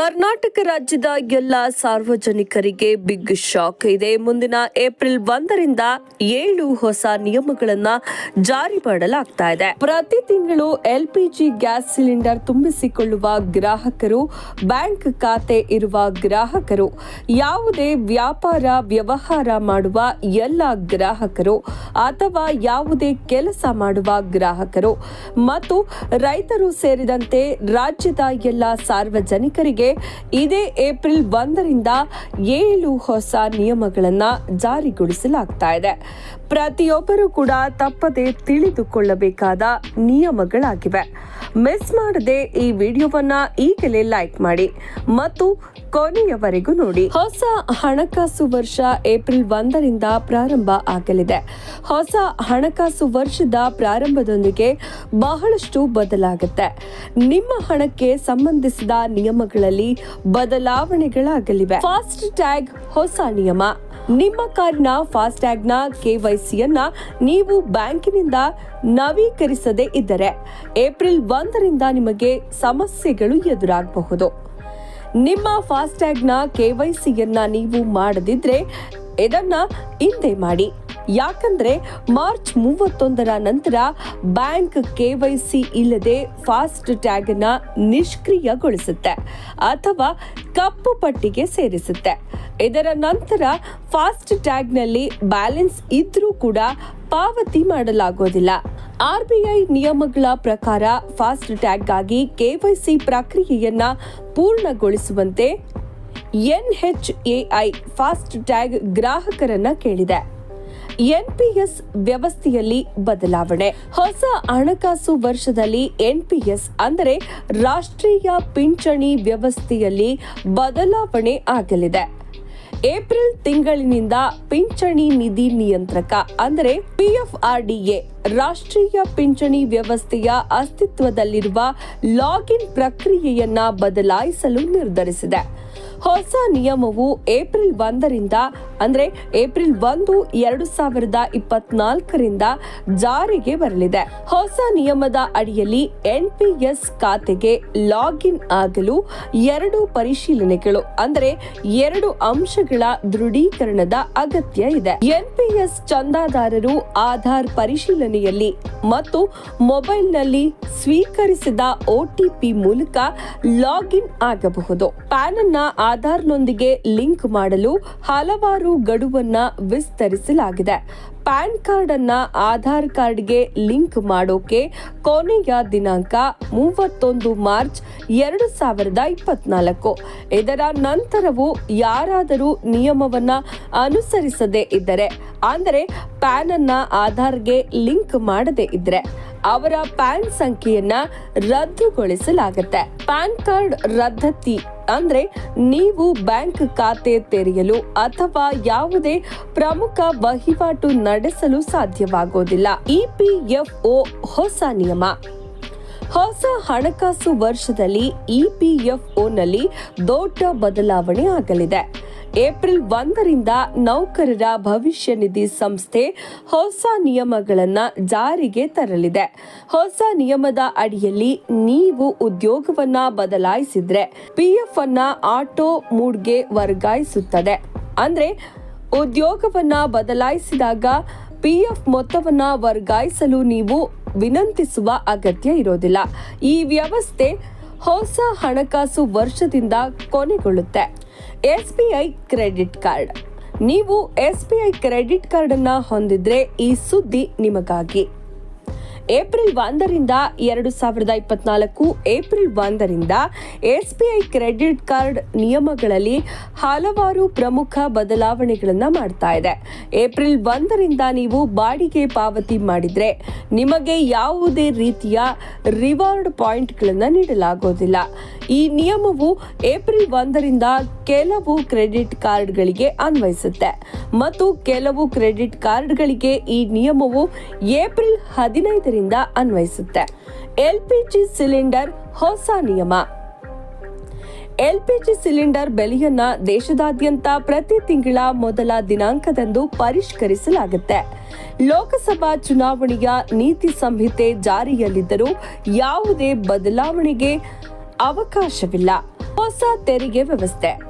ಕರ್ನಾಟಕ ರಾಜ್ಯದ ಎಲ್ಲ ಸಾರ್ವಜನಿಕರಿಗೆ ಬಿಗ್ ಶಾಕ್ ಇದೆ. ಮುಂದಿನ ಏಪ್ರಿಲ್ ಒಂದರಿಂದ ಏಳು ಹೊಸ ನಿಯಮಗಳನ್ನ ಜಾರಿ ಮಾಡಲಾಗ್ತಾ ಇದೆ. ಪ್ರತಿ ತಿಂಗಳು ಎಲ್ಪಿಜಿ ಗ್ಯಾಸ್ ಸಿಲಿಂಡರ್ ತುಂಬಿಸಿಕೊಳ್ಳುವ ಗ್ರಾಹಕರು, ಬ್ಯಾಂಕ್ ಖಾತೆ ಇರುವ ಗ್ರಾಹಕರು, ಯಾವುದೇ ವ್ಯಾಪಾರ ವ್ಯವಹಾರ ಮಾಡುವ ಎಲ್ಲ ಗ್ರಾಹಕರು ಅಥವಾ ಯಾವುದೇ ಕೆಲಸ ಮಾಡುವ ಗ್ರಾಹಕರು ಮತ್ತು ರೈತರು ಸೇರಿದಂತೆ ರಾಜ್ಯದ ಎಲ್ಲ ಸಾರ್ವಜನಿಕರಿಗೆ ಇದೇ ಏಪ್ರಿಲ್ ಒಂದರಿಂದ ಏಳು ಹೊಸ ನಿಯಮಗಳನ್ನು ಜಾರಿಗೊಳಿಸಲಾಗ್ತಾ ಇದೆ. ಪ್ರತಿಯೊಬ್ಬರೂ ಕೂಡ ತಪ್ಪದೆ ತಿಳಿದುಕೊಳ್ಳಬೇಕಾದ ನಿಯಮಗಳಾಗಿವೆ. ಮಿಸ್ ಮಾಡದೆ ಈ ವಿಡಿಯೋವನ್ನ ಈಗಲೇ ಲೈಕ್ ಮಾಡಿ ಮತ್ತು ಕೊನೆಯವರೆಗೂ ನೋಡಿ. ಹೊಸ ಹಣಕಾಸು ವರ್ಷ ಏಪ್ರಿಲ್ ಒಂದರಿಂದ ಪ್ರಾರಂಭ ಆಗಲಿದೆ. ಹೊಸ ಹಣಕಾಸು ವರ್ಷದ ಪ್ರಾರಂಭದೊಂದಿಗೆ ಬಹಳಷ್ಟು ಬದಲಾಗುತ್ತೆ. ನಿಮ್ಮ ಹಣಕ್ಕೆ ಸಂಬಂಧಿಸಿದ ನಿಯಮಗಳಲ್ಲಿ ಬದಲಾವಣೆಗಳಾಗಲಿವೆ. ಫಾಸ್ಟ್ ಟ್ಯಾಗ್ ಹೊಸ ನಿಯಮ. ನಿಮ್ಮ ಕಾರಿನ ಫಾಸ್ಟ್ ಟ್ಯಾಗ್ನ ಕೆವೈಸಿಯನ್ನ ನೀವು ಬ್ಯಾಂಕಿನಿಂದ ನವೀಕರಿಸದೇ ಇದ್ದರೆ ಏಪ್ರಿಲ್ ಒಂದರಿಂದ ನಿಮಗೆ ಸಮಸ್ಯೆಗಳು ಎದುರಾಗಬಹುದು. ನಿಮ್ಮ ಫಾಸ್ಟ್ಯಾಗ್ನ ಕೆವೈಸಿಯನ್ನ ನೀವು ಮಾಡದಿದ್ರೆ ಇದನ್ನ ಹಿಂದೆ ಮಾಡಿ. ಯಾಕಂದ್ರೆ ಮಾರ್ಚ್ ಮೂವತ್ತೊಂದರ ನಂತರ ಬ್ಯಾಂಕ್ ಕೆವೈಸಿ ಇಲ್ಲದೆ ಫಾಸ್ಟ್ ಟ್ಯಾಗ್ನ ನಿಷ್ಕ್ರಿಯಗೊಳಿಸುತ್ತೆ ಅಥವಾ ಕಪ್ಪು ಪಟ್ಟಿಗೆ ಸೇರಿಸುತ್ತೆ. ಇದರ ನಂತರ ಫಾಸ್ಟ್ ಟ್ಯಾಗ್ನಲ್ಲಿ ಬ್ಯಾಲೆನ್ಸ್ ಇದ್ರೂ ಕೂಡ ಪಾವತಿ ಮಾಡಲಾಗೋದಿಲ್ಲ. ಐ ನಿಯಮಗಳ ಪ್ರಕಾರ ಫಾಸ್ಟ್ ಟ್ಯಾಗ್ಗಾಗಿ ಕೆವೈಸಿ ಪ್ರಕ್ರಿಯೆಯನ್ನ ಪೂರ್ಣಗೊಳಿಸುವಂತೆ ಎನ್ಎಚ್ಎಐ ಫಾಸ್ಟ್ ಟ್ಯಾಗ್ ಗ್ರಾಹಕರನ್ನ ಕೇಳಿದೆ. ಎನ್ಪಿಎಸ್ ವ್ಯವಸ್ಥೆಯಲ್ಲಿ ಬದಲಾವಣೆ. ಹೊಸ ಹಣಕಾಸು ವರ್ಷದಲ್ಲಿ ಎನ್ಪಿಎಸ್ ಅಂದರೆ ರಾಷ್ಟ್ರೀಯ ಪಿಂಚಣಿ ವ್ಯವಸ್ಥೆಯಲ್ಲಿ ಬದಲಾವಣೆ ಆಗಲಿದೆ. ಏಪ್ರಿಲ್ ತಿಂಗಳಿನಿಂದ ಪಿಂಚಣಿ ನಿಧಿ ನಿಯಂತ್ರಕ ಅಂದರೆ ಪಿಎಫ್ಆರ್ಡಿಎ ರಾಷ್ಟ್ರೀಯ ಪಿಂಚಣಿ ವ್ಯವಸ್ಥೆಯ ಅಸ್ತಿತ್ವದಲ್ಲಿರುವ ಲಾಗಿನ್ ಪ್ರಕ್ರಿಯೆಯನ್ನ ಬದಲಾಯಿಸಲು ನಿರ್ಧರಿಸಿದೆ. ಹೊಸ ನಿಯಮವು ಏಪ್ರಿಲ್ ಒಂದರಿಂದ, ಅಂದ್ರೆ ಏಪ್ರಿಲ್ ಒಂದು ಎರಡು ಸಾವಿರದ ಇಪ್ಪತ್ನಾಲ್ಕರಿಂದ ಜಾರಿಗೆ ಬರಲಿದೆ. ಹೊಸ ನಿಯಮದ ಅಡಿಯಲ್ಲಿ ಎನ್ಪಿಎಸ್ ಖಾತೆಗೆ ಲಾಗಿನ್ ಆಗಲು ಎರಡು ಪರಿಶೀಲನೆಗಳು, ಅಂದರೆ ಎರಡು ಅಂಶಗಳ ದೃಢೀಕರಣದ ಅಗತ್ಯ ಇದೆ. ಎನ್ಪಿಎಸ್ ಚಂದಾದಾರರು ಆಧಾರ್ ಪರಿಶೀಲನೆಯಲ್ಲಿ ಮತ್ತು ಮೊಬೈಲ್ನಲ್ಲಿ ಸ್ವೀಕರಿಸಿದ ಒಟಿಪಿ ಮೂಲಕ ಲಾಗಿನ್ ಆಗಬಹುದು. ಪ್ಯಾನ್ ಅನ್ನ ಆಧಾರ್ನೊಂದಿಗೆ ಲಿಂಕ್ ಮಾಡಲು ಹಲವಾರು ಗಡುವನ್ನ ವಿಸ್ತರಿಸಲಾಗಿದೆ. ಪ್ಯಾನ್ ಕಾರ್ಡ್ ಅನ್ನ ಆಧಾರ್ ಕಾರ್ಡ್ಗೆ ಲಿಂಕ್ ಮಾಡೋಕೆ ಕೊನೆಯ ದಿನಾಂಕ ಮೂವತ್ತೊಂದು ಮಾರ್ಚ್ ಎರಡು ಸಾವಿರದ ಇಪ್ಪತ್ನಾಲ್ಕು. ಇದರ ನಂತರವೂ ಯಾರಾದರೂ ನಿಯಮವನ್ನ ಅನುಸರಿಸದೇ ಇದ್ದರೆ, ಅಂದರೆ ಪ್ಯಾನ್ ಅನ್ನ ಆಧಾರ್ಗೆ ಲಿಂಕ್ ಮಾಡದೇ ಇದ್ರೆ ಅವರ ಪ್ಯಾನ್ ಸಂಖ್ಯೆಯನ್ನ ರದ್ದುಗೊಳಿಸಲಾಗುತ್ತೆ. ಪ್ಯಾನ್ ಕಾರ್ಡ್ ರದ್ದತಿ ಅಂದ್ರೆ ನೀವು ಬ್ಯಾಂಕ್ ಖಾತೆ ತೆರೆಯಲು ಅಥವಾ ಯಾವುದೇ ಪ್ರಮುಖ ವಹಿವಾಟು ನಡೆಸಲು ಸಾಧ್ಯವಾಗೋದಿಲ್ಲ. ಇಪಿಎಫ್ಒ ಹೊಸ ನಿಯಮ. ಹೊಸ ಹಣಕಾಸು ವರ್ಷದಲ್ಲಿ ಇಪಿಎಫ್ಒನಲ್ಲಿ ದೊಡ್ಡ ಬದಲಾವಣೆ ಆಗಲಿದೆ. ಏಪ್ರಿಲ್ ಒಂದರಿಂದ ನೌಕರರ ಭವಿಷ್ಯ ನಿಧಿ ಸಂಸ್ಥೆ ಹೊಸ ನಿಯಮಗಳನ್ನು ಜಾರಿಗೆ ತರಲಿದೆ. ಹೊಸ ನಿಯಮದ ಅಡಿಯಲ್ಲಿ ನೀವು ಉದ್ಯೋಗವನ್ನ ಬದಲಾಯಿಸಿದ್ರೆ ಪಿಎಫ್ ಅನ್ನ ಆಟೋ ಮೂಡ್ಗೆ ವರ್ಗಾಯಿಸುತ್ತದೆ. ಅಂದ್ರೆ ಉದ್ಯೋಗವನ್ನ ಬದಲಾಯಿಸಿದಾಗ ಪಿಎಫ್ ಮೊತ್ತವನ್ನ ವರ್ಗಾಯಿಸಲು ನೀವು ವಿನಂತಿಸುವ ಅಗತ್ಯ ಇರೋದಿಲ್ಲ. ಈ ವ್ಯವಸ್ಥೆ ಹೊಸ ಹಣಕಾಸು ವರ್ಷದಿಂದ ಕೊನೆಗೊಳ್ಳುತ್ತೆ. SBI credit card. ನೀವು S B I credit card ಅನ್ನ ಹೊಂದಿದ್ರೆ ಈ ಸುದ್ದಿ ನಿಮಗಾಗಿ. ಏಪ್ರಿಲ್ ಒಂದರಿಂದ ಎರಡು ಸಾವಿರದ ಇಪ್ಪತ್ನಾಲ್ಕು ಏಪ್ರಿಲ್ ಒಂದರಿಂದ S B I credit card ನಿಯಮಗಳಲ್ಲಿ ಹಲವಾರು ಪ್ರಮುಖ ಬದಲಾವಣೆಗಳನ್ನು ಮಾಡ್ತಾ ಇದೆ. ಏಪ್ರಿಲ್ ಒಂದರಿಂದ ನೀವು ಬಾಡಿಗೆ ಪಾವತಿ ಮಾಡಿದರೆ ನಿಮಗೆ ಯಾವುದೇ ರೀತಿಯ ರಿವಾರ್ಡ್ ಪಾಯಿಂಟ್ಗಳನ್ನು ನೀಡಲಾಗೋದಿಲ್ಲ. ಈ ನಿಯಮವು ಏಪ್ರಿಲ್ ಒಂದರಿಂದ ಕೆಲವು ಕ್ರೆಡಿಟ್ ಕಾರ್ಡ್ಗಳಿಗೆ ಅನ್ವಯಿಸುತ್ತೆ. ಮತ್ತು ಕೆಲವು ಕ್ರೆಡಿಟ್ ಕಾರ್ಡ್ಗಳಿಗೆ ಈ ನಿಯಮವು ಏಪ್ರಿಲ್ ಹದಿನೈದರಿಂದ ಅನ್ವಯಿಸುತ್ತೆ. ಎಲ್ಪಿಜಿ ಸಿಲಿಂಡರ್ ಹೊಸ ನಿಯಮ. ಎಲ್ಪಿಜಿ ಸಿಲಿಂಡರ್ ಬೆಲೆಯನ್ನ ದೇಶದಾದ್ಯಂತ ಪ್ರತಿ ತಿಂಗಳ ಮೊದಲ ದಿನಾಂಕದಂದು ಪರಿಷ್ಕರಿಸಲಾಗುತ್ತೆ. ಲೋಕಸಭಾ ಚುನಾವಣೆಯ ನೀತಿ ಸಂಹಿತೆ ಜಾರಿಯಲ್ಲಿದ್ದರೂ ಯಾವುದೇ ಬದಲಾವಣೆಗೆ ಅವಕಾಶವಿಲ್ಲ. ಹೊಸ ತೆರಿಗೆ ವ್ಯವಸ್ಥೆ.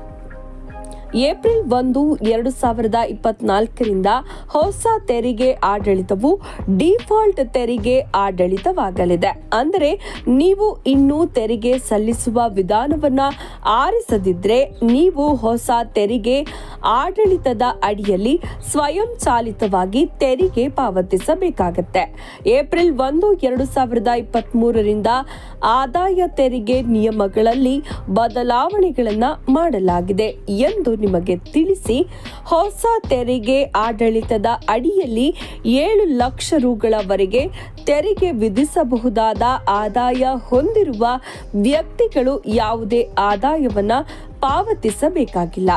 ಏಪ್ರಿಲ್ ಒಂದು, ಎರಡು ಸಾವಿರದ ಇಪ್ಪತ್ನಾಲ್ಕರಿಂದ ಹೊಸ ತೆರಿಗೆ ಆಡಳಿತವು ಡಿಫಾಲ್ಟ್ ತೆರಿಗೆ ಆಡಳಿತವಾಗಲಿದೆ. ಅಂದರೆ ನೀವು ಇನ್ನೂ ತೆರಿಗೆ ಸಲ್ಲಿಸುವ ವಿಧಾನವನ್ನು ಆರಿಸದಿದ್ದರೆ ನೀವು ಹೊಸ ತೆರಿಗೆ ಆಡಳಿತದ ಅಡಿಯಲ್ಲಿ ಸ್ವಯಂಚಾಲಿತವಾಗಿ ತೆರಿಗೆ ಪಾವತಿಸಬೇಕಾಗತ್ತೆ. ಏಪ್ರಿಲ್ ಒಂದು, ಎರಡು ಸಾವಿರದ ಇಪ್ಪತ್ತ್ ಮೂರರಿಂದ ಆದಾಯ ತೆರಿಗೆ ನಿಯಮಗಳಲ್ಲಿ ಬದಲಾವಣೆಗಳನ್ನು ಮಾಡಲಾಗಿದೆ ಎಂದು ನಿಮಗೆ ತಿಳಿಸಿ, ಹೊಸ ತೆರಿಗೆ ಆಡಳಿತದ ಅಡಿಯಲ್ಲಿ ಏಳು ಲಕ್ಷ ರುಗಳವರೆಗೆ ತೆರಿಗೆ ವಿಧಿಸಬಹುದಾದ ಆದಾಯ ಹೊಂದಿರುವ ವ್ಯಕ್ತಿಗಳು ಯಾವುದೇ ಆದಾಯವನ್ನು ಪಾವತಿಸಬೇಕಾಗಿಲ್ಲ.